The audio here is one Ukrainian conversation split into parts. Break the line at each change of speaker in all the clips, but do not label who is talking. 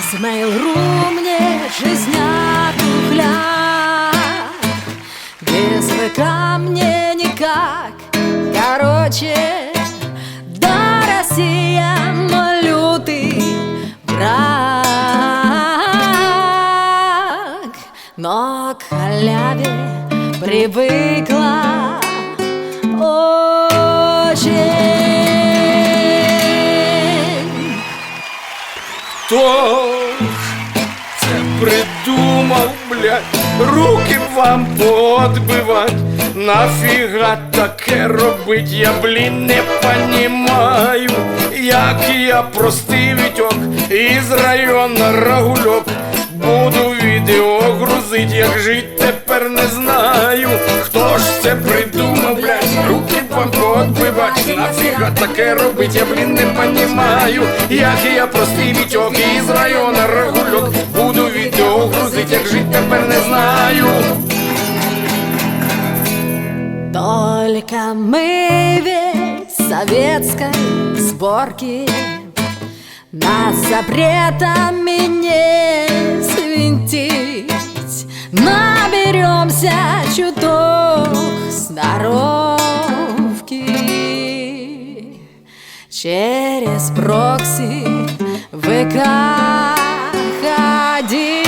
Без mail.ru мне жизня тухля Без ВК мне никак. Короче, да, Россия мой лютый враг Но к халяве привыкла очень
Хто це придумав, блядь, руки вам поотбивать Нафіга таке робить, я, блін, не понімаю Як я простий вітьок із району Рагульок. Буду відео грузить, як жить тепер не знаю Хто ж це придумав, блядь, руки б вам поотбивать Нафіга таке робить, я, блін, не понімаю. Як я простий вітьок із району Рагульок Буду відео грузить, як жить тепер не знаю.
Только мы ведь советской сборки Нас запретами не свинтить Наберемся чуток Через прокси ВК ходить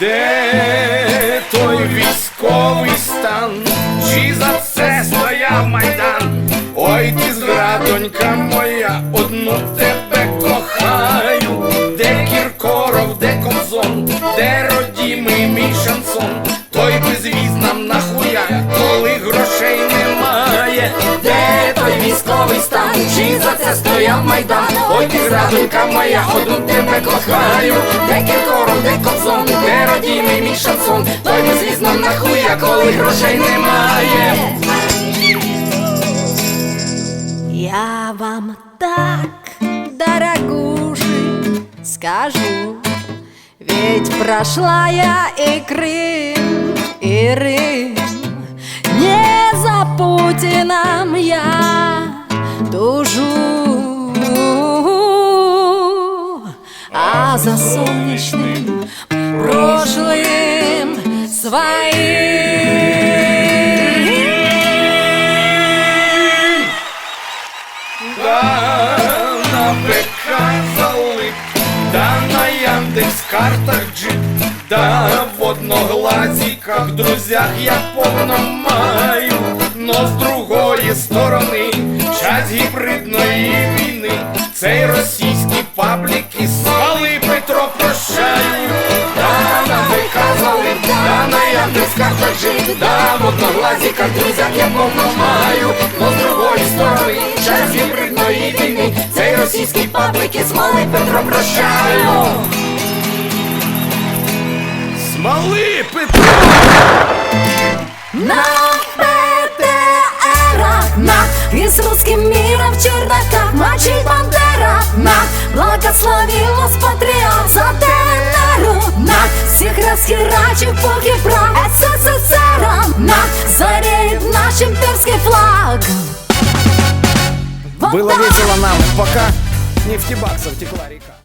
Де той військовий стан? Чи за це стояв майдан? Ой, ти зрадонька моя, одну тебе кохаю. Де Кіркоров, де Комзон, де родімий мій шансон? Той безвіз військовий стан? Чи за це стояв майдан? Ой, ти зрадонька моя, одну тебе кохаю. Де Кіркоров, де Комзон, де родімий мій шансон? Той безвіз нам нахуя, коли грошей немає.
Я вам так, дорогуши, скажу Ведь прошла я и Крым, и Рим Не за Путиным я тужу А за солнечным прошлым своим
Да, на ВК залип, да на Яндекс картах джип, да в одноглазіках, друзях я повно маю, но з другої сторони, час гібридної війни, цей російський паблік і свали Петро прощаю. Да, на ВК залип, да на Яндекс картах джип, да в одноглазіках, друзях я повно маю, но з другої сторони, час гібридної війни, цей російський паблік і смоли Петро прощаю. Смоли Петро!
На расхерачив Бог и прав СССР На зареет наш имперский флаг Вот
Было
так.
весело нам, пока нефтебаксов текла река.